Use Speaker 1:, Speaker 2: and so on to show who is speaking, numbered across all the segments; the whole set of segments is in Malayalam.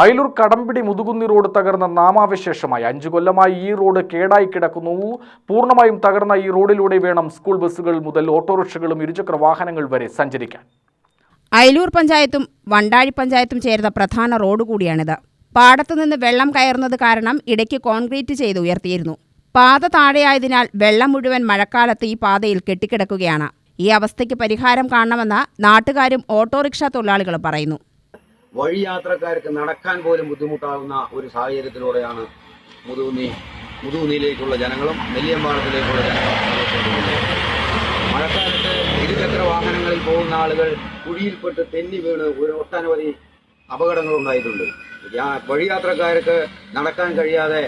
Speaker 1: അയലൂർ കടമ്പിടി മുതുകുന്നി റോഡ് തകർന്ന നാമാവശേഷമായി അഞ്ചു കൊല്ലമായി ഈ റോഡ് കേടായി കിടക്കുന്നു. പൂർണമായും തകർന്ന ഈ റോഡിലൂടെ വേണം സ്കൂൾ ബസ്സുകൾ മുതൽ ഓട്ടോറിക്ഷകളും ഇരുചക്ര വാഹനങ്ങൾ വരെ സഞ്ചരിക്കാൻ.
Speaker 2: അയലൂർ പഞ്ചായത്തും വണ്ടാഴി പഞ്ചായത്തും ചേർന്ന പ്രധാന റോഡ് കൂടിയാണിത്. പാടത്തു നിന്ന് വെള്ളം കയറുന്നത് കാരണം ഇടയ്ക്ക് കോൺക്രീറ്റ് ചെയ്ത് ഉയർത്തിയിരുന്നു. പാത താഴെയായതിനാൽ വെള്ളം മുഴുവൻ മഴക്കാലത്ത് ഈ പാതയിൽ കെട്ടിക്കിടക്കുകയാണ്. ഈ അവസ്ഥയ്ക്ക് പരിഹാരം കാണണമെന്ന് നാട്ടുകാരും ഓട്ടോറിക്ഷ തൊഴിലാളികളും പറയുന്നു.
Speaker 3: വഴി യാത്രക്കാർക്ക് നടക്കാൻ പോലും ബുദ്ധിമുട്ടാകുന്ന ഒരു സാഹചര്യത്തിലൂടെയാണ് മുതുകുന്നി മുതുകുന്നിയിലേക്കുള്ള ജനങ്ങളും നെല്ലിയമ്പാടത്തിലേക്കുള്ള ജനങ്ങളും. മഴക്കാലത്ത് ഇരുചക്ര വാഹനങ്ങളിൽ പോകുന്ന ആളുകൾ കുഴിയിൽപ്പെട്ട് തെന്നി വീണ് ഒരു ഒട്ടനവധി അപകടങ്ങൾ ഉണ്ടായിട്ടുണ്ട് വഴിയാത്രക്കാർക്ക് നടക്കാൻ കഴിയാതെ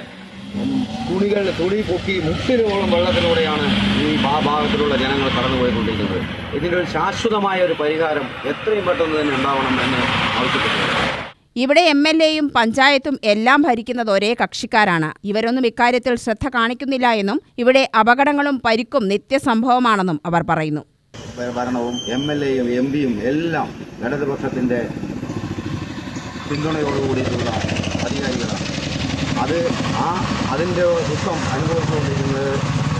Speaker 3: തുണികൾ തുണി പൊക്കി മുട്ടിനോളം വെള്ളത്തിലൂടെയാണ് ഈ ആ ഭാഗത്തിലുള്ള ജനങ്ങൾ കടന്നുപോയിക്കൊണ്ടിരിക്കുന്നത്. ഇതിന്റെ ഒരു ശാശ്വതമായ ഒരു പരിഹാരം എത്രയും പെട്ടെന്ന് തന്നെ ഉണ്ടാവണം എന്ന് ആവശ്യപ്പെട്ടിട്ടുണ്ട്.
Speaker 2: ഇവിടെ എം എൽ എയും പഞ്ചായത്തും എല്ലാം ഭരിക്കുന്നത് ഒരേ കക്ഷിക്കാരാണ്. ഇവരൊന്നും ഇക്കാര്യത്തിൽ ശ്രദ്ധ കാണിക്കുന്നില്ല എന്നും ഇവിടെ അപകടങ്ങളും പരിക്കും നിത്യസംഭവമാണെന്നും അവർ പറയുന്നു.
Speaker 3: ഭരണവും എം എൽ എയും എം പിയും എല്ലാം ഇടതുപക്ഷത്തിന്റെ പിന്തുണയോടുകൂടിയിട്ടുള്ള അധികാരികളാണ്. അത് ആ അതിന്റെ ദുഃഖം അനുഭവിച്ചുകൊണ്ടിരിക്കുന്നത്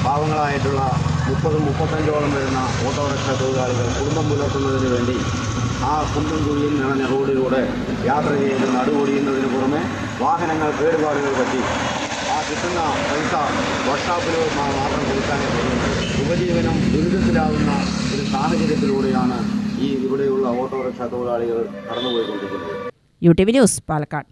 Speaker 3: പാവങ്ങളായിട്ടുള്ള മുപ്പതും മുപ്പത്തഞ്ചോളം വരുന്ന ഓട്ടോറിക്ഷ തൊഴിലാളികൾ കുടുംബം പുലർത്തുന്നതിന് വേണ്ടി ആ കുണ്ടും കുഴിയും നിറഞ്ഞ റോഡിലൂടെ യാത്ര ചെയ്ത് നടുവൊടിയുന്നതിന് പുറമെ വാഹനങ്ങൾ കേടുപാടുകൾ പറ്റി ആ കിട്ടുന്ന പൈസ വർക്ക്ഷോപ്പിൽ മാത്രം കൊടുക്കാനേ കഴിയുന്നത് ഉപജീവനം ദുരിതത്തിലാവുന്ന ഒരു സാഹചര്യത്തിലൂടെയാണ് ഈ ഇവിടെയുള്ള ഓട്ടോറിക്ഷ തൊഴിലാളികൾ കടന്നുപോയിക്കൊണ്ടിരിക്കുന്നത്.
Speaker 2: U T V news Palakkad.